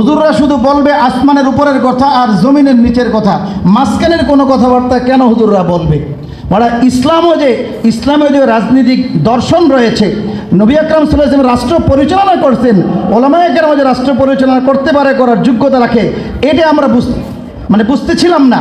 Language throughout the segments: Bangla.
হুজুররা শুধু বলবে আসমানের উপরের কথা আর জমিনের নিচের কথা। মাঝখানের কোনো কথাবার্তা কেন হুজুররা বলবে? মানে ইসলামও যে ইসলামের যে রাজনীতিক দর্শন রয়েছে, নবী আকরাম সাল্লাহ রাষ্ট্র পরিচালনা করছেন, ওলামায় কেরাম যে রাষ্ট্র পরিচালনা করতে পারে, করার যোগ্যতা রাখে, এটা আমরা বুঝ মানে বুঝতেছিলাম না।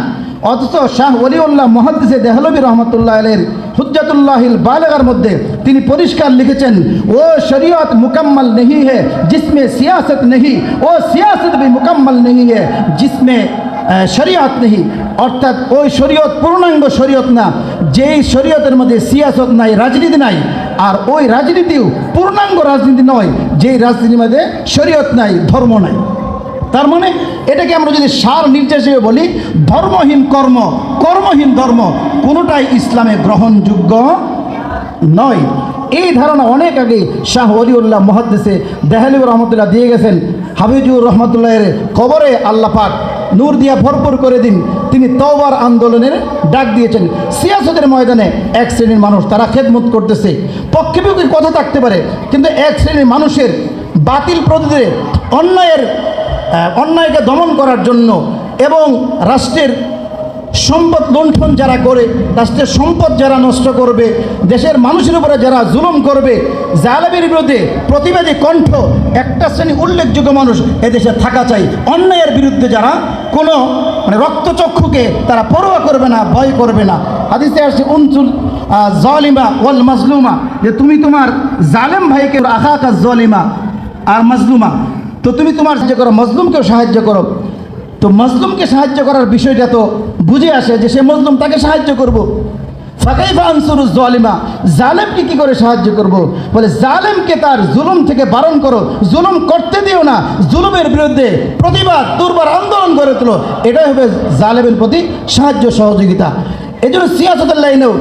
অথচ শাহ ওলিউল্লাহ মহাদিসে দেহলবী রহমতুল্লাহ আলের হুজাতুল্লাহিল বালেগার মধ্যে তিনি পরিষ্কার লিখেছেন, ও শরীয়ত মুকম্মল নেহি হে, জিসমে সিয়াসত নেহি, ও সিয়াসত ভি মুকম্মল নেই হে, জিসমে শরীয়ত নেহি। অর্থাৎ ওই শরীয়ত পূর্ণাঙ্গ শরীয়ত না, যেই শরীয়তের মধ্যে সিয়াসত নাই, রাজনীতি নাই, আর ওই রাজনীতিও পূর্ণাঙ্গ রাজনীতি নয়, যেই রাজনীতির মধ্যে শরীয়ত নাই, ধর্ম নাই। তার মানে এটাকে আমরা যদি সার নির্দেশ বলি, ধর্মহীন কর্ম, কর্মহীন ধর্ম, কোনোটাই ইসলামে গ্রহণযোগ্য নয়। এই ধারণা অনেক আগে শাহ অলিউল্লাহ মহাদ্দেশে দেহালিব রহমতুল্লাহ দিয়ে গেছেন। হাবিজুর রহমতুল্লাহের কবরে আল্লাহ পাক নূর দিয়া ভরপুর করে দিন। তিনি তওবার আন্দোলনের ডাক দিয়েছেন। সিয়াসতের ময়দানে এক শ্রেণির মানুষ তারা খেদমত করতেছে। পক্ষে কথা থাকতে পারে, কিন্তু এক শ্রেণির মানুষের বাতিল প্রতিদের অন্যায়ের অন্যায়কে দমন করার জন্য এবং রাষ্ট্রের সম্পদ লুণ্ঠন যারা করে, রাষ্ট্রের সম্পদ যারা নষ্ট করবে, দেশের মানুষের উপরে যারা জুলুম করবে জালাবের বিরুদ্ধে প্রতিবাদী কণ্ঠ একটা শ্রেণি উল্লেখযোগ্য মানুষ এদেশে থাকা চাই। অন্যায়ের বিরুদ্ধে যারা কোনো মানে রক্তচক্ষুকে তারা পরোয়া করবে না, ভয় করবে না। হাদিসে আসছে উনচুল জলিমা ওয়াল মাজলুমা যে তুমি তোমার জালেম ভাইকে আখা জলিমা আর মাজলুমা তো তুমি তোমার সাহায্য করো, মজলুমকেও সাহায্য করো তো মজলুমকে সাহায্য করার বিষয়টা তো বুঝে আসে যে সে মজলুম, তাকে সাহায্য করব। ফাঁকাইফা আনসুর জালিমা, জালেমকে কি করে সাহায্য করব। বলে, জালেমকে তার জুলুম থেকে বারণ করো, জুলুম করতে দিও না, জুলুমের বিরুদ্ধে প্রতিবাদ, দুর্বার আন্দোলন গড়ে তোলো এটাই হবে জালেমের প্রতি সাহায্য সহযোগিতা এই জন্য সিয়াসতের লাইনেও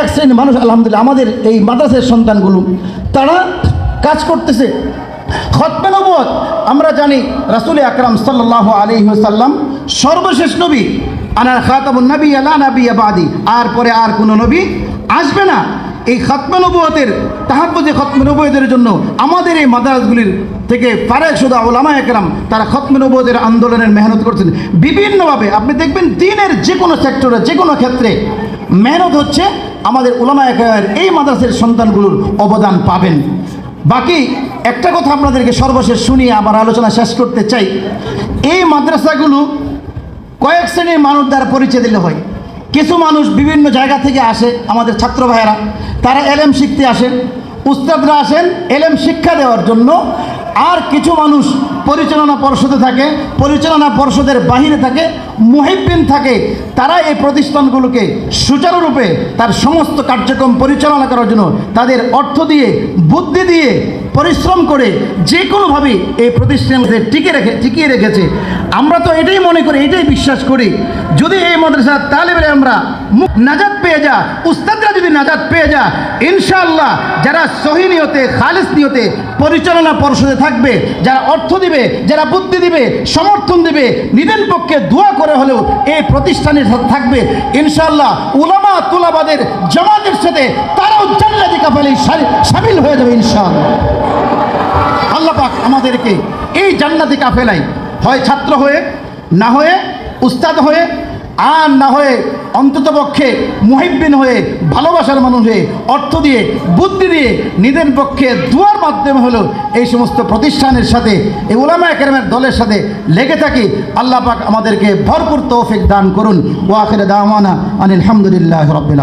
এক শ্রেণির মানুষ, আলহামদুলিল্লাহ, আমাদের এই মাদ্রাসের সন্তানগুলো, তারা কাজ করতেছে নবুয়ত আমরা জানি রাসূল আকরাম সাল্লাল্লাহু আলাইহি ওয়াসাল্লাম সর্বশেষ নবী, আনার খাতামুন নবী, আলা নবী বাদি। আর পরে আর কোনো নবী আসবে না। এই খতমে নবুয়তের তাহাব্বুজে জন্য আমাদের এই মাদ্রাসগুলির থেকে ফারেক সুদা ওলামা একরাম, তারা খতমে নবুয়তের আন্দোলনের মেহনত করছেন। বিভিন্নভাবে, আপনি দেখবেন দিনের যে কোনো সেক্টরে যে কোনো ক্ষেত্রে মেহনত হচ্ছে আমাদের ওলামা একরামের এই মাদ্রাসের সন্তানগুলোর অবদান পাবেন। বাকি একটা কথা আপনাদেরকে সর্বশেষ শুনিয়ে আমার আলোচনা শেষ করতে চাই। এই মাদ্রাসাগুলো কয়েক শ্রেণির মানুষ দ্বারা পরিচয় দিলে হয়। কিছু মানুষ বিভিন্ন জায়গা থেকে আসে আমাদের ছাত্র ভাইয়েরা। তারা এলএম শিখতে আসেন, উস্তাদরা আসেন এলএম শিক্ষা দেওয়ার জন্য। আর কিছু মানুষ পরিচালনা পর্ষদে থাকে, পরিচালনা পর্ষদের বাহিরে থাকে, মুহিব্বিন থাকে। তারা এই প্রতিষ্ঠানগুলোকে সুচারুরূপে তার সমস্ত কার্যক্রম পরিচালনা করার জন্য তাদের অর্থ দিয়ে, বুদ্ধি দিয়ে, পরিশ্রম করে যে কোনোভাবে এই প্রতিষ্ঠানকে টিকে রেখে, টিকিয়ে রেখেছে। আমরা তো এটাই মনে করি, এটাই বিশ্বাস করি। যদি এই মাদ্রাসার তালেবের আমরা নাজাদ পেয়ে যা, উস্তাদরা যদি নাজাদ পেয়ে যা, ইনশাআল্লাহ যারা সহি নিয়তে, খালিস নিয়তে পরিচালনা পর্ষদে থাকবে, যারা অর্থ দিবে, যারা বুদ্ধি দিবে, সমর্থন দিবে নিদেন পক্ষে দোয়া করে হলেও এই প্রতিষ্ঠানে থাকবে। ইনশাল্লাহ উলামা তুলাবাদের জামাতের সাথে তারাও জান্নাতি কাফালি সামিল হয়ে যাবে ইনশাআল্লাহ। আল্লাহ পাক আমাদেরকে এই জান্নাতি কাফেলাই হয় ছাত্র হয়ে, না হয়ে, উস্তাদ হয়ে আর না হয়ে অন্ততপক্ষে মুহিব্বিন হয়ে ভালোবাসার মানুষ হয়ে অর্থ দিয়ে, বুদ্ধি দিয়ে নিদের পক্ষে দুয়ার মাধ্যমে হলো এই সমস্ত প্রতিষ্ঠানের সাথে, এই ওলামা একাডেমের দলের সাথে লেগে থাকি, আল্লাহ পাক আমাদেরকে ভরপুর তৌফিক দান করুন। ওয়াখির দাওয়ানা আনিল রবিল